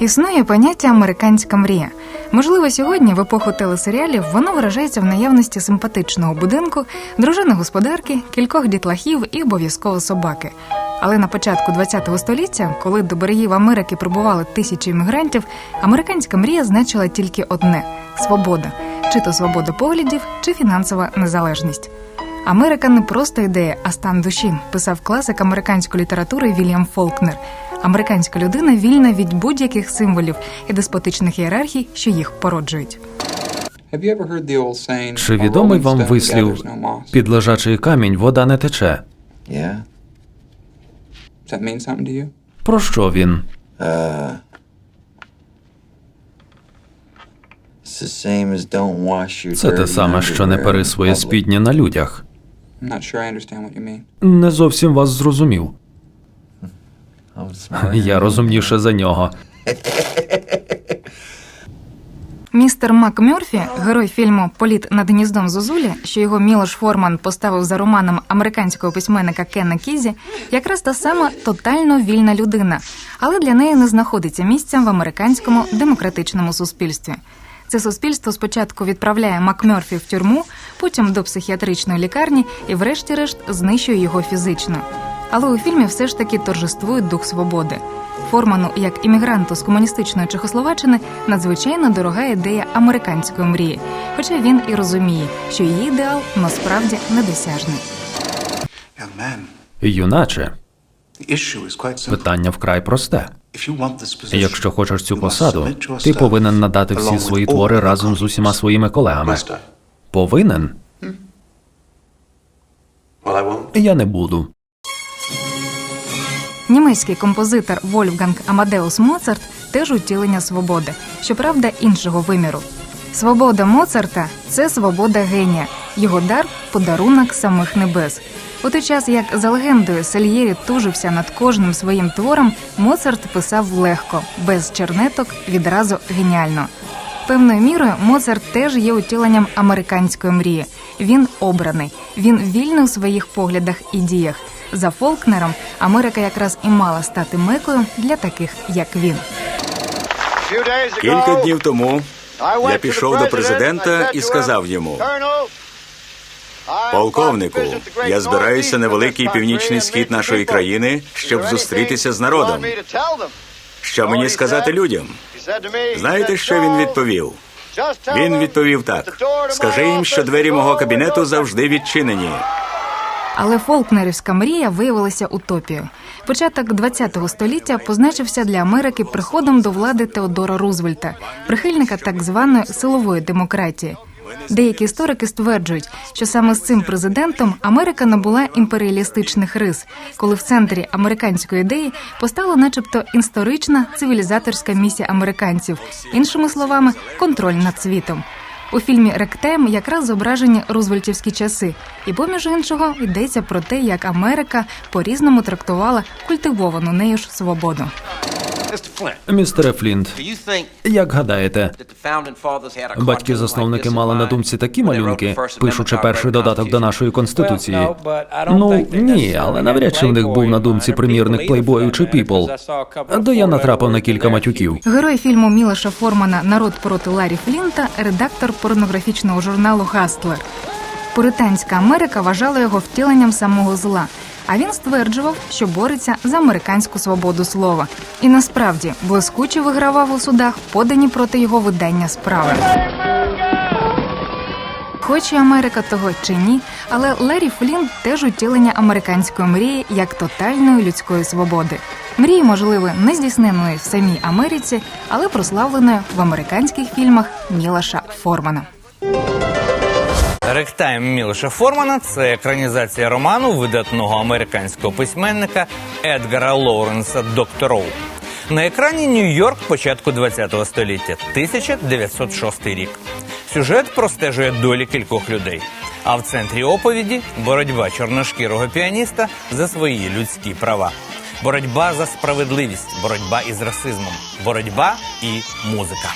Існує поняття американська мрія. Можливо, сьогодні, в епоху телесеріалів, воно виражається в наявності симпатичного будинку, дружини господарки, кількох дітлахів і обов'язково собаки. Але на початку ХХ століття, коли до берегів Америки прибували тисячі іммігрантів, американська мрія значила тільки одне свобода, чи то свобода поглядів, чи фінансова незалежність. Америка не просто ідея, а стан душі, писав класик американської літератури Вільям Фолкнер. Американська людина вільна від будь-яких символів і деспотичних ієрархій, що їх породжують. Чи відомий вам вислів під лежачий камінь вода не тече? Про що він? Uh, Це те саме, що не пери своє спіднє на людях. Не зовсім вас зрозумів. Я розумніше за нього. Містер Мак Мьорфі, герой фільму Політ над гніздом Зозулі, що його Мілош Форман поставив за романом американського письменника Кена Кізі, якраз та сама тотально вільна людина, але для неї не знаходиться місця в американському демократичному суспільстві. Це суспільство спочатку відправляє МакМерфі в тюрму, потім до психіатричної лікарні і, врешті-решт, знищує його фізично. Але у фільмі все ж таки торжествує дух свободи. Форману, як іммігранту з комуністичної Чехословаччини, надзвичайно дорога ідея американської мрії, хоча він і розуміє, що її ідеал насправді недосяжний. Юначе, питання вкрай просте. Якщо хочеш цю посаду, ти повинен надати всі свої твори разом з усіма своїми колегами. Повинен? Я не буду. Німецький композитор Вольфганг Амадеус Моцарт теж утілення свободи, щоправда, іншого виміру. Свобода Моцарта це свобода генія, його дар подарунок самих небес. У той час, як за легендою Сальєрі тужився над кожним своїм твором, Моцарт писав легко, без чернеток, відразу геніально. Певною мірою Моцарт теж є утіленням американської мрії. Він обраний, він вільний у своїх поглядах і діях. За Фолкнером Америка якраз і мала стати мекою для таких, як він. Кілька днів тому я пішов до президента і сказав йому: полковнику, я збираюся на великий північний схід нашої країни, щоб зустрітися з народом. Що мені сказати людям? Знаєте, що він відповів? Він відповів так: скажи їм, що двері мого кабінету завжди відчинені. Але Фолкнерівська мрія виявилася утопією. Початок ХХ століття позначився для Америки приходом до влади Теодора Рузвельта, прихильника так званої силової демократії. Деякі історики стверджують, що саме з цим президентом Америка набула імперіалістичних рис, коли в центрі американської ідеї постала, начебто, історична цивілізаторська місія американців, іншими словами, контроль над світом. У фільмі Ректем якраз зображені рузвельтівські часи, і поміж іншого йдеться про те, як Америка по-різному трактувала культивовану нею ж свободу. Містере Флінт, як гадаєте, батьки-засновники мали на думці такі малюнки, пишучи перший додаток до нашої конституції? Ну ні, але навряд чи в них був на думці примірник плейбою чи піпл. Де я натрапив на кілька матюків. Герой фільму Мілоша Формана Народ проти Ларі Флінта, редактор порнографічного журналу Гастлер. Пуританська Америка вважала його втіленням самого зла. А він стверджував, що бореться за американську свободу слова. І насправді блискуче вигравав у судах подані проти його видання справи. Хоче Америка того чи ні, але Ларі Флінт теж утілення американської мрії як тотальної людської свободи. Мрії, можливо, не здійсненої в самій Америці, але прославленої в американських фільмах Мілоша Формана. Ректайм Мілоша Формана це екранізація роману видатного американського письменника Едгара Лоуренса Доктороу. На екрані Нью-Йорк початку ХХ століття, 1906 рік. Сюжет простежує долі кількох людей. А в центрі оповіді боротьба чорношкірого піаніста за свої людські права. Боротьба за справедливість, боротьба із расизмом, боротьба і музика.